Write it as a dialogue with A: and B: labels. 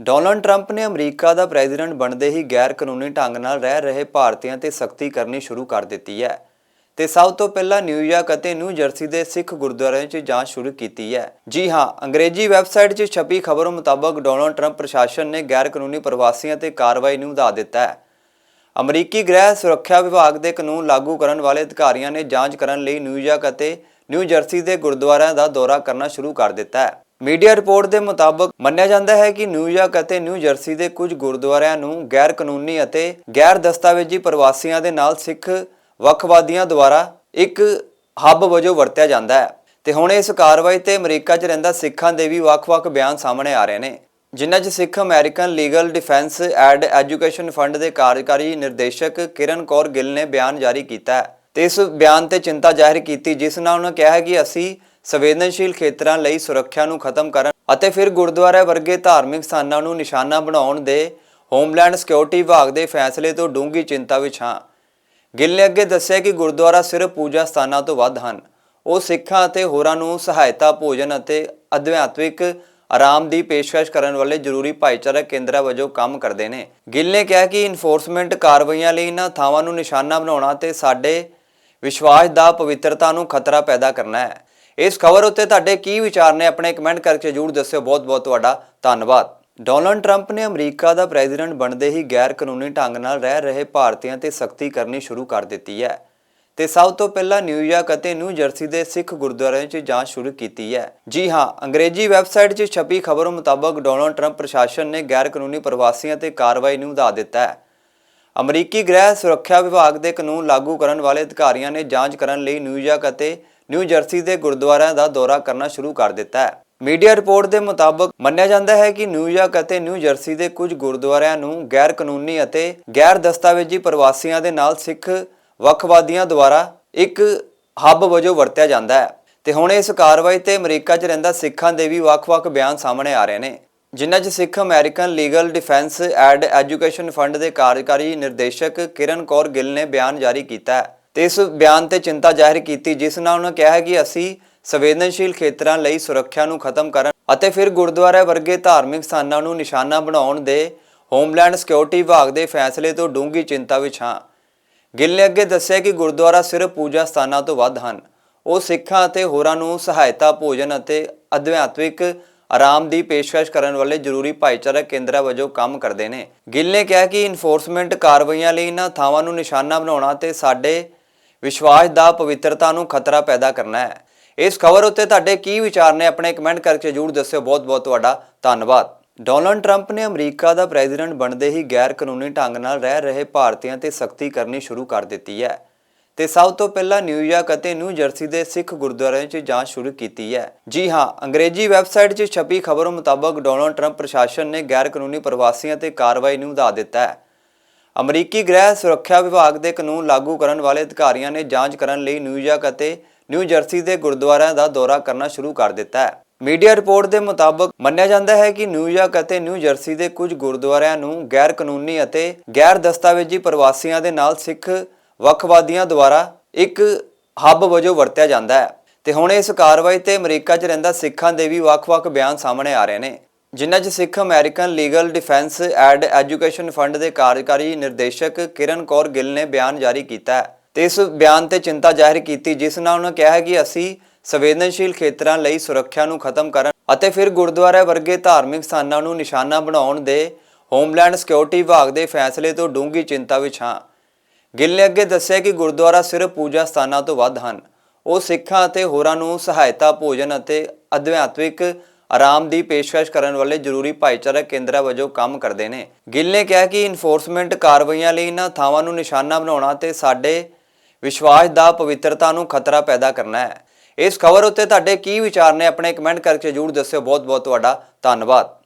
A: Donald Trump ਨੇ America ਦਾ president ਬਣਦੇ ਹੀ ਗੈਰ ਕਾਨੂੰਨੀ ਢੰਗ ਨਾਲ ਰਹਿ ਰਹੇ ਭਾਰਤੀਆਂ ਤੇ ਸਖਤੀ ਕਰਨੀ ਸ਼ੁਰੂ ਕਰ ਦਿੱਤੀ ਹੈ ਤੇ ਸਭ ਤੋਂ ਪਹਿਲਾਂ ਨਿਊਯਾਰਕ ਅਤੇ ਨਿਊ ਜਰਸੀ ਦੇ ਸਿੱਖ ਗੁਰਦੁਆਰਿਆਂ 'ਚ ਜਾਂਚ ਸ਼ੁਰੂ ਕੀਤੀ ਹੈ। ਜੀ ਹਾਂ, ਅੰਗਰੇਜ਼ੀ ਵੈਬਸਾਈਟ 'ਚ ਛਪੀ ਖਬਰ ਮੁਤਾਬਕ ਡੋਨਲਡ ਟਰੰਪ ਪ੍ਰਸ਼ਾਸਨ ਨੇ ਗੈਰ ਕਾਨੂੰਨੀ ਪ੍ਰਵਾਸੀਆਂ ਤੇ ਕਾਰਵਾਈ ਨੂੰ ਵਧਾ ਦਿੱਤਾ ਹੈ। ਅਮਰੀਕੀ ਗ੍ਰਹਿ ਸੁਰੱਖਿਆ ਵਿਭਾਗ ਦੇ ਕਾਨੂੰਨ ਲਾਗੂ ਕਰਨ ਵਾਲੇ ਅਧਿਕਾਰੀਆਂ ਨੇ ਜਾਂਚ ਕਰਨ ਲਈ ਨਿਊਯਾਰਕ ਅਤੇ ਨਿਊ ਜਰਸੀ ਦੇ ਗੁਰਦੁਆਰਿਆਂ ਦਾ ਦੌਰਾ ਕਰਨਾ ਸ਼ੁਰੂ ਕਰ ਦਿੱਤਾ ਹੈ। ਮੀਡੀਆ ਰਿਪੋਰਟ ਦੇ ਮੁਤਾਬਕ ਮੰਨਿਆ ਜਾਂਦਾ ਹੈ ਕਿ ਨਿਊਯਾਰਕ ਅਤੇ ਨਿਊ ਜਰਸੀ ਦੇ ਕੁਝ ਗੁਰਦੁਆਰਿਆਂ ਨੂੰ ਗੈਰ ਕਾਨੂੰਨੀ ਅਤੇ ਗੈਰ ਦਸਤਾਵੇਜ਼ੀ ਪ੍ਰਵਾਸੀਆਂ ਦੇ ਨਾਲ ਸਿੱਖ ਵੱਖਵਾਦੀਆਂ ਦੁਆਰਾ ਇੱਕ ਹੱਬ ਵਜੋਂ ਵਰਤਿਆ ਜਾਂਦਾ ਹੈ। ਤੇ ਹੁਣ ਇਸ ਕਾਰਵਾਈ ਤੇ ਅਮਰੀਕਾ 'ਚ ਰਹਿੰਦਾ ਸਿੱਖਾਂ ਦੇ ਵੀ ਵੱਖ-ਵੱਖ ਬਿਆਨ ਸਾਹਮਣੇ ਆ ਰਹੇ ਨੇ, ਜਿਨ੍ਹਾਂ 'ਚ Sikh American legal defence and education fund ਦੇ ਕਾਰਜਕਾਰੀ ਨਿਰਦੇਸ਼ਕ ਕਿਰਨ ਕੌਰ ਗਿੱਲ ਨੇ ਬਿਆਨ ਜਾਰੀ ਕੀਤਾ ਹੈ। ਤੇ ਇਸ ਬਿਆਨ ਤੇ ਚਿੰਤਾ ਜ਼ਾਹਿਰ ਕੀਤੀ, ਜਿਸ ਨਾਲ ਉਹਨਾਂ ਕਿਹਾ ਹੈ ਕਿ ਅਸੀਂ ਸੰਵੇਦਨਸ਼ੀਲ ਖੇਤਰਾਂ ਲਈ ਸੁਰੱਖਿਆ ਨੂੰ ਖਤਮ ਕਰਨ ਅਤੇ ਫਿਰ ਗੁਰਦੁਆਰਾ ਵਰਗੇ ਧਾਰਮਿਕ ਸਥਾਨਾਂ ਨੂੰ ਨਿਸ਼ਾਨਾ ਬਣਾਉਣ ਦੇ ਹੋਮਲੈਂਡ ਸਿਕਿਉਰਿਟੀ ਵਿਭਾਗ ਦੇ ਫੈਸਲੇ ਤੋਂ ਡੂੰਘੀ ਚਿੰਤਾ ਵਿੱਚ ਹਾਂ। ਗਿੱਲ ਨੇ ਅੱਗੇ ਦੱਸਿਆ ਕਿ ਗੁਰਦੁਆਰਾ ਸਿਰਫ ਪੂਜਾ ਸਥਾਨਾਂ ਤੋਂ ਵੱਧ ਹਨ। ਉਹ ਸਿੱਖਾਂ ਅਤੇ ਹੋਰਾਂ ਨੂੰ ਸਹਾਇਤਾ, ਭੋਜਨ ਅਤੇ ਅਧਿਆਤਮਿਕ ਆਰਾਮ ਦੀ ਪੇਸ਼ਕਸ਼ ਕਰਨ ਵਾਲੇ ਜ਼ਰੂਰੀ ਭਾਈਚਾਰਕ ਕੇਂਦਰਾਂ ਵਜੋਂ ਕੰਮ ਕਰਦੇ ਨੇ। ਗਿੱਲ ਨੇ ਕਿਹਾ ਕਿ ਇਨਫੋਰਸਮੈਂਟ ਕਾਰਵਾਈਆਂ ਲਈ ਇਹਨਾਂ ਥਾਵਾਂ ਨੂੰ ਨਿਸ਼ਾਨਾ ਬਣਾਉਣਾ ਤੇ ਸਾਡੇ ਵਿਸ਼ਵਾਸ ਦਾ ਪਵਿੱਤਰਤਾ ਨੂੰ ਖਤਰਾ ਪੈਦਾ ਕਰਨਾ ਹੈ। ਇਸ ਖਬਰ ਉੱਤੇ ਤੁਹਾਡੇ ਕੀ ਵਿਚਾਰ ਨੇ ਆਪਣੇ ਕਮੈਂਟ ਕਰਕੇ ਜਰੂਰ ਦੱਸਿਓ। ਬਹੁਤ ਬਹੁਤ ਤੁਹਾਡਾ ਧੰਨਵਾਦ। ਡੋਨਲਡ ਟਰੰਪ ਨੇ ਅਮਰੀਕਾ ਦਾ ਪ੍ਰੈਜ਼ੀਡੈਂਟ ਬਣਦੇ ਹੀ ਗੈਰ ਕਾਨੂੰਨੀ ਢੰਗ ਨਾਲ ਰਹਿ ਰਹੇ ਭਾਰਤੀਆਂ ਤੇ ਸਖਤੀ ਕਰਨੀ ਸ਼ੁਰੂ ਕਰ ਦਿੱਤੀ ਹੈ। ਤੇ ਸਭ ਤੋਂ ਪਹਿਲਾਂ ਨਿਊਯਾਰਕ ਅਤੇ ਨਿਊ ਜਰਸੀ ਦੇ ਸਿੱਖ ਗੁਰਦੁਆਰਿਆਂ 'ਚ ਜਾਂਚ ਸ਼ੁਰੂ ਕੀਤੀ ਹੈ। ਜੀ ਹਾਂ, ਅੰਗਰੇਜ਼ੀ ਵੈਬਸਾਈਟ 'ਚ ਛਪੀ ਖਬਰ ਮੁਤਾਬਕ ਡੋਨਲਡ ਟਰੰਪ ਪ੍ਰਸ਼ਾਸਨ ਨੇ ਗੈਰ ਕਾਨੂੰਨੀ ਪ੍ਰਵਾਸੀਆਂ ਤੇ ਕਾਰਵਾਈ ਨੂੰ ਵਧਾ ਦਿੱਤਾ ਹੈ। ਅਮਰੀਕੀ ਗ੍ਰਹਿ ਸੁਰੱਖਿਆ ਵਿਭਾਗ ਦੇ ਕਾਨੂੰਨ ਲਾਗੂ ਕਰਨ ਵਾਲੇ ਅਧਿਕਾਰੀਆਂ ਨੇ ਜਾਂਚ ਕਰਨ ਲਈ ਨਿਊਯਾਰਕ ਅਤੇ ਨਿਊ ਜਰਸੀ ਦੇ ਗੁਰਦੁਆਰਿਆਂ ਦਾ ਦੌਰਾ ਕਰਨਾ ਸ਼ੁਰੂ ਕਰ ਦਿੱਤਾ ਹੈ। ਮੀਡੀਆ ਰਿਪੋਰਟ ਦੇ ਮੁਤਾਬਕ ਮੰਨਿਆ ਜਾਂਦਾ ਹੈ ਕਿ ਨਿਊਯਾਰਕ ਅਤੇ ਨਿਊ ਜਰਸੀ ਦੇ ਕੁਝ ਗੁਰਦੁਆਰਿਆਂ ਨੂੰ ਗੈਰ ਕਾਨੂੰਨੀ ਅਤੇ ਗੈਰ ਦਸਤਾਵੇਜ਼ੀ ਪ੍ਰਵਾਸੀਆਂ ਦੇ ਨਾਲ ਸਿੱਖ ਵੱਖਵਾਦੀਆਂ ਦੁਆਰਾ ਇੱਕ ਹੱਬ ਵਜੋਂ ਵਰਤਿਆ ਜਾਂਦਾ ਹੈ। ਤੇ ਹੁਣ ਇਸ ਕਾਰਵਾਈ ਤੇ ਅਮਰੀਕਾ 'ਚ ਰਹਿੰਦਾ ਸਿੱਖਾਂ ਦੇ ਵੀ ਵੱਖ-ਵੱਖ ਬਿਆਨ ਸਾਹਮਣੇ ਆ ਰਹੇ ਨੇ, ਜਿਨ੍ਹਾਂ 'ਚ Sikh American legal defence and education fund ਦੇ ਕਾਰਜਕਾਰੀ ਨਿਰਦੇਸ਼ਕ ਕਿਰਨ ਕੌਰ ਗਿੱਲ ਨੇ ਬਿਆਨ ਜਾਰੀ ਕੀਤਾ ਹੈ। ਤੇ ਇਸ ਬਿਆਨ ਤੇ ਚਿੰਤਾ ਜ਼ਾਹਿਰ ਕੀਤੀ, ਜਿਸ ਨਾਲ ਉਹਨਾਂ ਕਿਹਾ ਹੈ ਕਿ ਅਸੀਂ ਸੰਵੇਦਨਸ਼ੀਲ ਖੇਤਰਾਂ ਲਈ ਸੁਰੱਖਿਆ ਨੂੰ ਖਤਮ ਕਰਨ ਅਤੇ ਫਿਰ ਗੁਰਦੁਆਰਾ ਵਰਗੇ ਧਾਰਮਿਕ ਸਥਾਨਾਂ ਨੂੰ ਨਿਸ਼ਾਨਾ ਬਣਾਉਣ ਦੇ ਹੋਮਲੈਂਡ ਸਿਕਿਉਰਿਟੀ ਵਿਭਾਗ ਦੇ ਫੈਸਲੇ ਤੋਂ ਡੂੰਘੀ ਚਿੰਤਾ ਵਿੱਚ ਹਾਂ। ਗਿੱਲ ਨੇ ਅੱਗੇ ਦੱਸਿਆ ਕਿ ਗੁਰਦੁਆਰਾ ਸਿਰਫ ਪੂਜਾ ਸਥਾਨਾਂ ਤੋਂ ਵੱਧ ਹਨ। ਉਹ ਸਿੱਖਾਂ ਅਤੇ ਹੋਰਾਂ ਨੂੰ ਸਹਾਇਤਾ, ਭੋਜਨ ਅਤੇ ਅਧਿਆਤਮਿਕ ਆਰਾਮ ਦੀ ਪੇਸ਼ਕਸ਼ ਕਰਨ ਵਾਲੇ ਜ਼ਰੂਰੀ ਭਾਈਚਾਰਕ ਕੇਂਦਰਾਂ ਵਜੋਂ ਕੰਮ ਕਰਦੇ ਨੇ। ਗਿੱਲ ਨੇ ਕਿਹਾ ਕਿ ਇਨਫੋਰਸਮੈਂਟ ਕਾਰਵਾਈਆਂ ਲਈ ਇਹਨਾਂ ਥਾਵਾਂ ਨੂੰ ਨਿਸ਼ਾਨਾ ਬਣਾਉਣਾ ਤੇ ਸਾਡੇ ਵਿਸ਼ਵਾਸ ਦਾ ਪਵਿੱਤਰਤਾ ਨੂੰ ਖਤਰਾ ਪੈਦਾ ਕਰਨਾ ਹੈ। ਇਸ ਖਬਰ ਉੱਤੇ ਤੁਹਾਡੇ ਕੀ ਵਿਚਾਰ ਨੇ ਆਪਣੇ ਕਮੈਂਟ ਕਰਕੇ ਜਰੂਰ ਦੱਸਿਓ। ਬਹੁਤ ਬਹੁਤ ਤੁਹਾਡਾ ਧੰਨਵਾਦ। ਡੋਨਲਡ ਟਰੰਪ ਨੇ ਅਮਰੀਕਾ ਦਾ ਪ੍ਰੈਜ਼ੀਡੈਂਟ ਬਣਦੇ ਹੀ ਗੈਰ ਕਾਨੂੰਨੀ ਢੰਗ ਨਾਲ ਰਹਿ ਰਹੇ ਭਾਰਤੀਆਂ ਤੇ ਸਖਤੀ ਕਰਨੀ ਸ਼ੁਰੂ ਕਰ ਦਿੱਤੀ ਹੈ। ਤੇ ਸਭ ਤੋਂ ਪਹਿਲਾਂ ਨਿਊਯਾਰਕ ਅਤੇ ਨਿਊ ਜਰਸੀ ਦੇ ਸਿੱਖ ਗੁਰਦੁਆਰਿਆਂ 'ਚ ਜਾਂਚ ਸ਼ੁਰੂ ਕੀਤੀ ਹੈ। ਜੀ ਹਾਂ, ਅੰਗਰੇਜ਼ੀ ਵੈਬਸਾਈਟ 'ਚ ਛਪੀ ਖਬਰ ਮੁਤਾਬਕ ਡੋਨਲਡ ਟਰੰਪ ਪ੍ਰਸ਼ਾਸਨ ਨੇ ਗੈਰ ਕਾਨੂੰਨੀ ਪ੍ਰਵਾਸੀਆਂ ਤੇ ਕਾਰਵਾਈ ਨੂੰ ਵਧਾ ਦਿੱਤਾ ਹੈ। ਅਮਰੀਕੀ ਗ੍ਰਹਿ ਸੁਰੱਖਿਆ ਵਿਭਾਗ ਦੇ ਕਾਨੂੰਨ ਲਾਗੂ ਕਰਨ ਵਾਲੇ ਅਧਿਕਾਰੀਆਂ ਨੇ ਜਾਂਚ ਕਰਨ ਲਈ ਨਿਊਯਾਰਕ ਅਤੇ ਨਿਊ ਜਰਸੀ ਦੇ ਗੁਰਦੁਆਰਿਆਂ ਦਾ ਦੌਰਾ ਕਰਨਾ ਸ਼ੁਰੂ ਕਰ ਦਿੱਤਾ ਹੈ। ਮੀਡੀਆ ਰਿਪੋਰਟ ਦੇ ਮੁਤਾਬਕ ਮੰਨਿਆ ਜਾਂਦਾ ਹੈ ਕਿ ਨਿਊਯਾਰਕ ਅਤੇ ਨਿਊ ਜਰਸੀ ਦੇ ਕੁਝ ਗੁਰਦੁਆਰਿਆਂ ਨੂੰ ਗੈਰ ਕਾਨੂੰਨੀ ਅਤੇ ਗੈਰ ਦਸਤਾਵੇਜ਼ੀ ਪ੍ਰਵਾਸੀਆਂ ਦੇ ਨਾਲ ਸਿੱਖ ਵੱਖਵਾਦੀਆਂ ਦੁਆਰਾ ਇੱਕ ਹੱਬ ਵਜੋਂ ਵਰਤਿਆ ਜਾਂਦਾ ਹੈ। ਤੇ ਹੁਣ ਇਸ ਕਾਰਵਾਈ ਤੇ ਅਮਰੀਕਾ 'ਚ ਰਹਿੰਦਾ ਸਿੱਖਾਂ ਦੇ ਵੀ ਵੱਖ-ਵੱਖ ਬਿਆਨ ਸਾਹਮਣੇ ਆ ਰਹੇ ਨੇ। ਜਿਨ੍ਹਾਂ 'ਚ Sikh American legal defence and education fund ਦੇ ਕਾਰਜਕਾਰੀ ਨਿਰਦੇਸ਼ਕ ਕਿਰਨ ਕੌਰ ਗਿੱਲ ਨੇ ਬਿਆਨ ਜਾਰੀ ਕੀਤਾ ਹੈ। ਤੇ ਇਸ ਬਿਆਨ ਤੇ ਚਿੰਤਾ ਜ਼ਾਹਿਰ ਕੀਤੀ, ਜਿਸ ਨਾਲ ਉਹਨਾਂ ਕਿਹਾ ਹੈ ਕਿ ਅਸੀਂ ਸੰਵੇਦਨਸ਼ੀਲ ਖੇਤਰਾਂ ਲਈ ਸੁਰੱਖਿਆ ਨੂੰ ਖਤਮ ਕਰਨ ਅਤੇ ਫਿਰ ਗੁਰਦੁਆਰਾ ਵਰਗੇ ਧਾਰਮਿਕ ਸਥਾਨਾਂ ਨੂੰ ਨਿਸ਼ਾਨਾ ਬਣਾਉਣ ਦੇ ਹੋਮਲੈਂਡ ਸਿਕਿਉਰਿਟੀ ਵਿਭਾਗ ਦੇ ਫੈਸਲੇ ਤੋਂ ਡੂੰਘੀ ਚਿੰਤਾ ਵਿੱਚ ਹਾਂ। ਗਿੱਲ ਨੇ ਅੱਗੇ ਦੱਸਿਆ ਕਿ ਗੁਰਦੁਆਰਾ ਸਿਰਫ ਪੂਜਾ ਸਥਾਨਾਂ ਤੋਂ ਵੱਧ ਹਨ। ਉਹ ਸਿੱਖਾਂ ਅਤੇ ਹੋਰਾਂ ਨੂੰ ਸਹਾਇਤਾ, ਭੋਜਨ ਅਤੇ ਅਧਿਆਤਮਿਕ ਆਰਾਮ ਦੀ ਪੇਸ਼ਕਸ਼ ਕਰਨ ਵਾਲੇ ਜ਼ਰੂਰੀ ਭਾਈਚਾਰਕ ਕੇਂਦਰਾਂ ਵਜੋਂ ਕੰਮ ਕਰਦੇ ਨੇ। ਗਿੱਲ ਨੇ ਕਿਹਾ ਕਿ ਇਨਫੋਰਸਮੈਂਟ ਕਾਰਵਾਈਆਂ ਲਈ ਇਹਨਾਂ ਥਾਵਾਂ ਨੂੰ ਨਿਸ਼ਾਨਾ ਬਣਾਉਣਾ ਤੇ ਸਾਡੇ ਵਿਸ਼ਵਾਸ ਦਾ ਪਵਿੱਤਰਤਾ ਨੂੰ ਖਤਰਾ ਪੈਦਾ ਕਰਨਾ ਹੈ। ਇਸ ਖਬਰ ਉੱਤੇ ਤੁਹਾਡੇ ਕੀ ਵਿਚਾਰ ਨੇ, ਆਪਣੇ ਕਮੈਂਟ ਕਰਕੇ ਜਰੂਰ ਦੱਸਿਓ। ਬਹੁਤ ਬਹੁਤ ਤੁਹਾਡਾ ਧੰਨਵਾਦ।